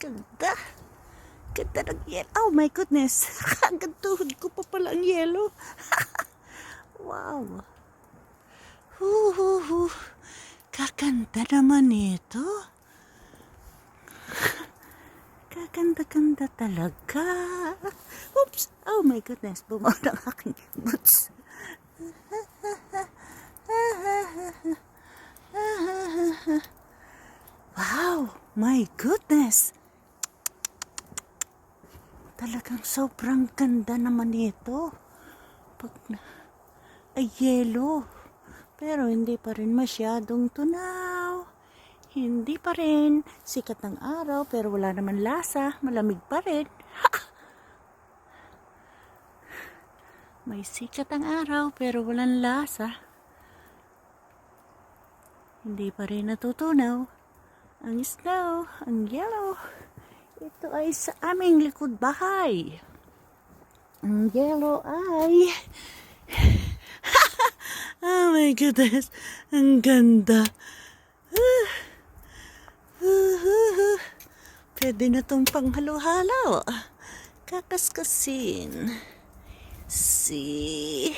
Ganda. Ganda ng yelo. Oh my goodness. Hanggang tuhod ko pa pala ang yelo. wow. Huhuhu. Kakanda naman ito. Kaganda-ganda talaga. Oops. Oh my goodness. Bumaw ng aking boots. Wow! My goodness! Talagang sobrang ganda naman ito. Pag na, ay yellow. Pero hindi pa rin masyadong tunaw. Hindi pa rin. Sikat ng araw pero wala naman lasa. Malamig pa rin. May sikat ang araw pero walang lasa. Hindi pa rin natutunaw. Ang snow, ang yellow. Ito ay sa aming likod bahay. Ang yellow ay... oh my goodness. Ang ganda. Pwede na tong panghalo-halo. Kakaskasin. Si...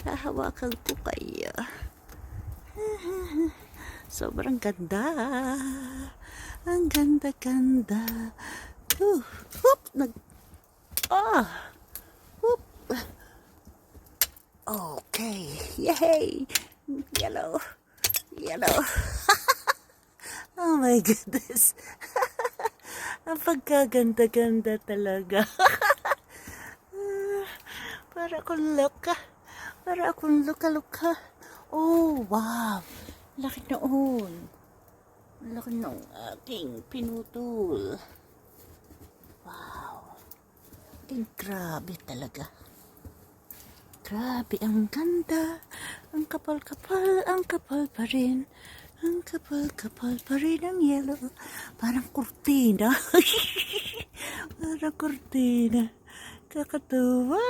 Hahawakan ko kayo. Sobrang ganda. Ganda-ganda. Uh, whoop, nag... Ah! Whoop. Okay. Yay! Yellow. Yellow. oh my goodness. Ang pagkaganda-ganda talaga. Para akong loka. Para akong luka-luka. Oh, wow. Laki noon. Laki ng aking pinutol. Wow. Ang grabe talaga. Grabe, ang ganda. Ang kapal-kapal, ang kapal pa rin. Ang kapal-kapal pa rin ang yellow. Parang kurtina. Parang kurtina. Kakatuwa.